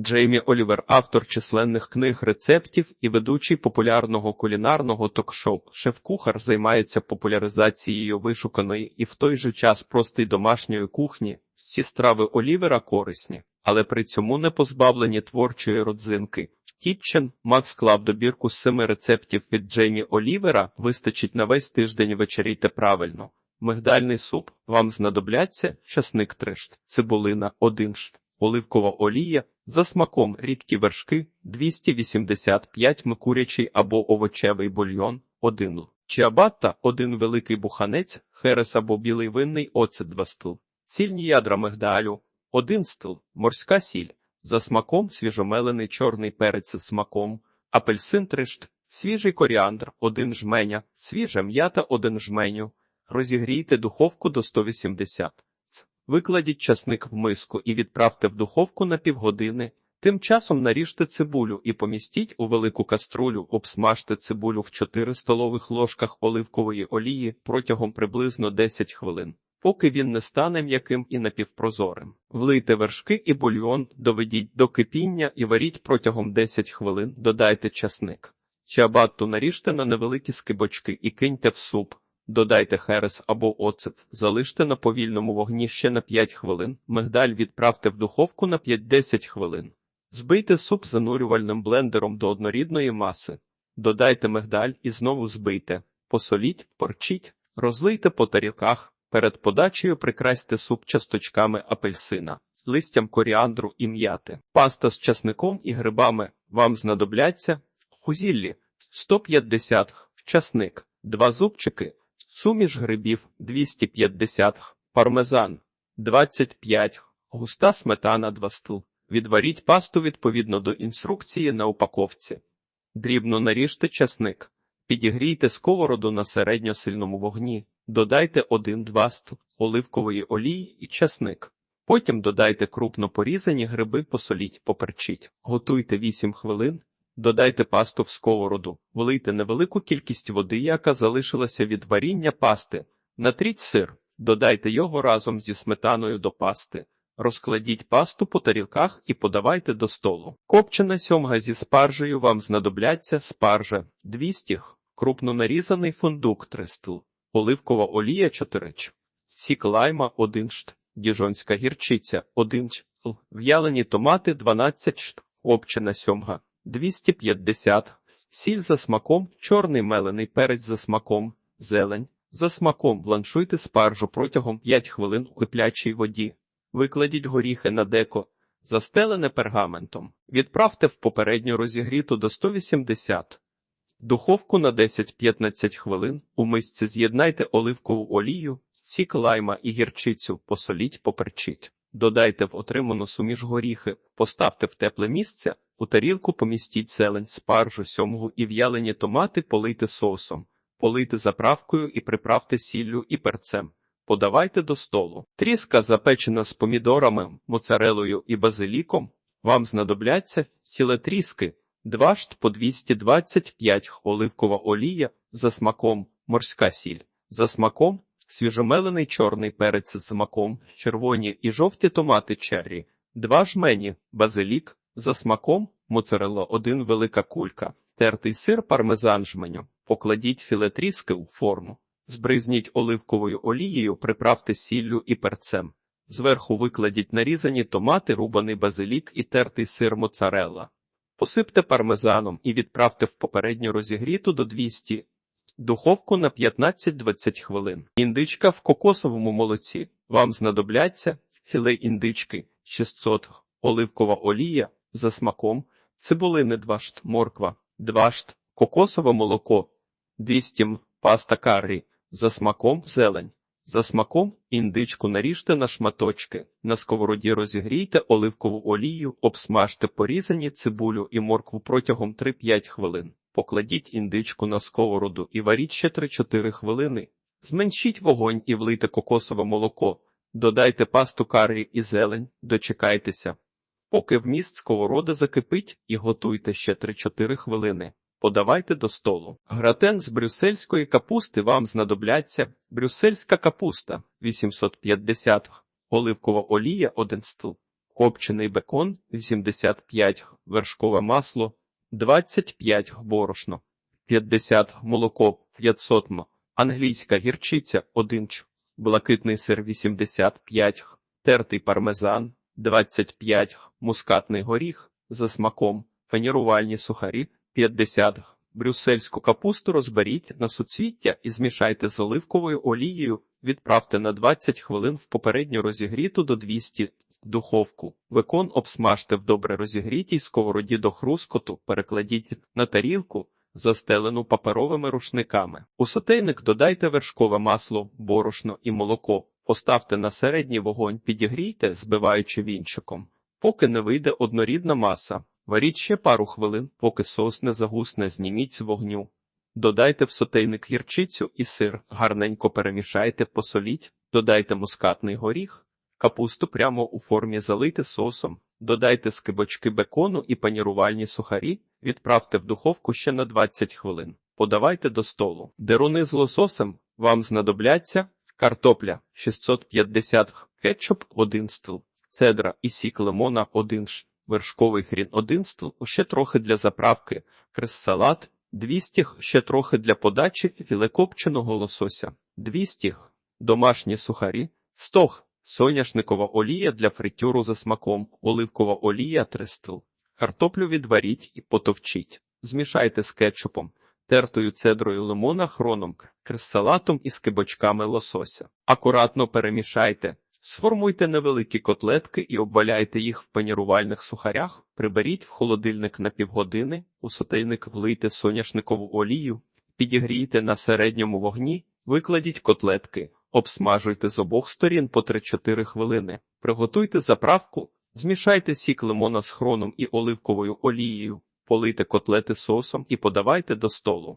Джеймі Олівер, автор численних книг рецептів і ведучий популярного кулінарного ток-шоу. Шеф-кухар займається популяризацією вишуканої і в той же час простої домашньої кухні. Всі страви Олівера корисні, але при цьому не позбавлені творчої родзинки. Kitchen Макс склав добірку з семи рецептів від Джеймі Олівера. Вистачить на весь тиждень вечерійте правильно. Мигдальний суп вам знадобляться часник 3 шт, цибулина 1 шт, оливкова олія, за смаком рідкі вершки 285 м курячий або овочевий бульйон 1 л. Чиабатта 1 великий буханець, херес або білий винний оцет 2 стл. Цільні ядра мигдалю 1 стл, морська сіль, за смаком свіжомелений чорний перець з смаком, апельсин 3 шт, свіжий коріандр 1 жменя, свіжа м'ята 1 жменю. Розігрійте духовку до 180. Викладіть часник в миску і відправте в духовку на півгодини. Тим часом наріжте цибулю і помістіть у велику каструлю, обсмажте цибулю в 4 столових ложках оливкової олії протягом приблизно 10 хвилин, поки він не стане м'яким і напівпрозорим. Влийте вершки і бульйон, доведіть до кипіння і варіть протягом 10 хвилин, додайте часник. Чабатту наріжте на невеликі скибочки і киньте в суп. Додайте херес або оцет, залиште на повільному вогні ще на 5 хвилин, мигдаль відправте в духовку на 5-10 хвилин. Збийте суп занурювальним блендером до однорідної маси. Додайте мигдаль і знову збийте, посоліть, порчіть, розлийте по тарілках. Перед подачею прикрасьте суп часточками апельсина, листям коріандру і м'яти. Паста з часником і грибами вам знадобляться хузіллі 150 часник, 2 зубчики. Суміш грибів 250 пармезан 25 густа сметана 2 стл. Відваріть пасту відповідно до інструкції на упаковці. Дрібно наріжте часник. Підігрійте сковороду на середньосильному вогні. Додайте 1-2 стл оливкової олії і часник. Потім додайте крупно порізані гриби, посоліть, поперчіть. Готуйте 8 хвилин. Додайте пасту в сковороду, влийте невелику кількість води, яка залишилася від варіння пасти. Натріть сир, додайте його разом зі сметаною до пасти. Розкладіть пасту по тарілках і подавайте до столу. Копчена сьомга зі спаржею вам знадобляться спаржа 200 г, крупно нарізаний фундук 3 стл, оливкова олія 4 ч, сік лайма 1 шт, діжонська гірчиця 1 ч, в'ялені томати 12 шт, копчена сьомга. 250, сіль за смаком, чорний мелений перець за смаком, зелень. За смаком бланшуйте спаржу протягом 5 хвилин у киплячій воді. Викладіть горіхи на деко, застелене пергаментом. Відправте в попередньо розігріту до 180. Духовку на 10-15 хвилин. У мисці з'єднайте оливкову олію, сік лайма і гірчицю, посоліть, поперчіть. Додайте в отриману суміш горіхи, поставте в тепле місце. У тарілку помістіть зелень, спаржу, сьомгу і в'ялені томати полийте соусом, полийте заправкою і приправте сіллю і перцем. Подавайте до столу. Тріска запечена з помідорами, моцарелою і базиліком. Вам знадобляться ціле тріски, 2 шт по 225 оливкова олія, за смаком, морська сіль, за смаком, свіжомелений чорний перець з смаком, червоні і жовті томати черрі, 2 жмені, базилік, за смаком моцарелла один велика кулька, тертий сир пармезан жменю, покладіть філе тріски у форму, збризніть оливковою олією, приправте сіллю і перцем. Зверху викладіть нарізані томати, рубаний базилік і тертий сир моцарелла. Посипте пармезаном і відправте в попередньо розігріту до 200 духовку на 15-20 хвилин. Індичка в кокосовому молоці. Вам знадобляться філе індички 600 оливкова олія за смаком, цибулини 2 шт, морква 2 шт, кокосове молоко 200 м, паста каррі, за смаком зелень. За смаком індичку наріжте на шматочки, на сковороді розігрійте оливкову олію, обсмажте порізані цибулю і моркву протягом 3-5 хвилин. Покладіть індичку на сковороду і варіть ще 3-4 хвилини. Зменшіть вогонь і влийте кокосове молоко. Додайте пасту каррі і зелень, дочекайтеся. Поки вміст сковороди закипить і готуйте ще 3-4 хвилини. Подавайте до столу. Гратен з брюссельської капусти вам знадобляться брюссельська капуста 850, оливкова олія 1 стл, копчений бекон 85 вершкове масло 25 г, борошно 50 молоко 500 м, англійська гірчиця 1 ч, блакитний сир 85 тертий пармезан 25 г, мускатний горіх за смаком, фанірувальні сухарі 50. Брюссельську капусту розберіть на суцвіття і змішайте з оливковою олією, відправте на 20 хвилин в попередньо розігріту до 200 духовку. Викон обсмажте в добре розігрітій сковороді до хрускоту, перекладіть на тарілку, застелену паперовими рушниками. У сотейник додайте вершкове масло, борошно і молоко. Поставте на середній вогонь, підігрійте, збиваючи вінчиком. Поки не вийде однорідна маса, варіть ще пару хвилин, поки соус не загусне, зніміть з вогню. Додайте в сотейник гірчицю і сир, гарненько перемішайте, посоліть, додайте мускатний горіх, капусту прямо у формі залийте соусом, додайте скибочки бекону і панірувальні сухарі, відправте в духовку ще на 20 хвилин. Подавайте до столу. Деруни з лососем вам знадобляться картопля 650 г, кетчуп 1 стіл, цедра і сік лимона 1 ш, вершковий хрін 1 стіл, ще трохи для заправки, крес-салат 200 г, ще трохи для подачі, філе копченого лосося 200 г, домашні сухарі 100 г, соняшникова олія для фритюру за смаком, оливкова олія 3 стіл. Картоплю відваріть і потовчіть. Змішайте з кетчупом, тертою цедрою лимона хроном, крес-салатом і скибочками лосося. Акуратно перемішайте. Сформуйте невеликі котлетки і обваляйте їх в панірувальних сухарях, приберіть в холодильник на півгодини, у сотейник влийте соняшникову олію, підігрійте на середньому вогні, викладіть котлетки, обсмажуйте з обох сторін по 3-4 хвилини, приготуйте заправку, змішайте сік лимона з хроном і оливковою олією, полийте котлети соусом і подавайте до столу.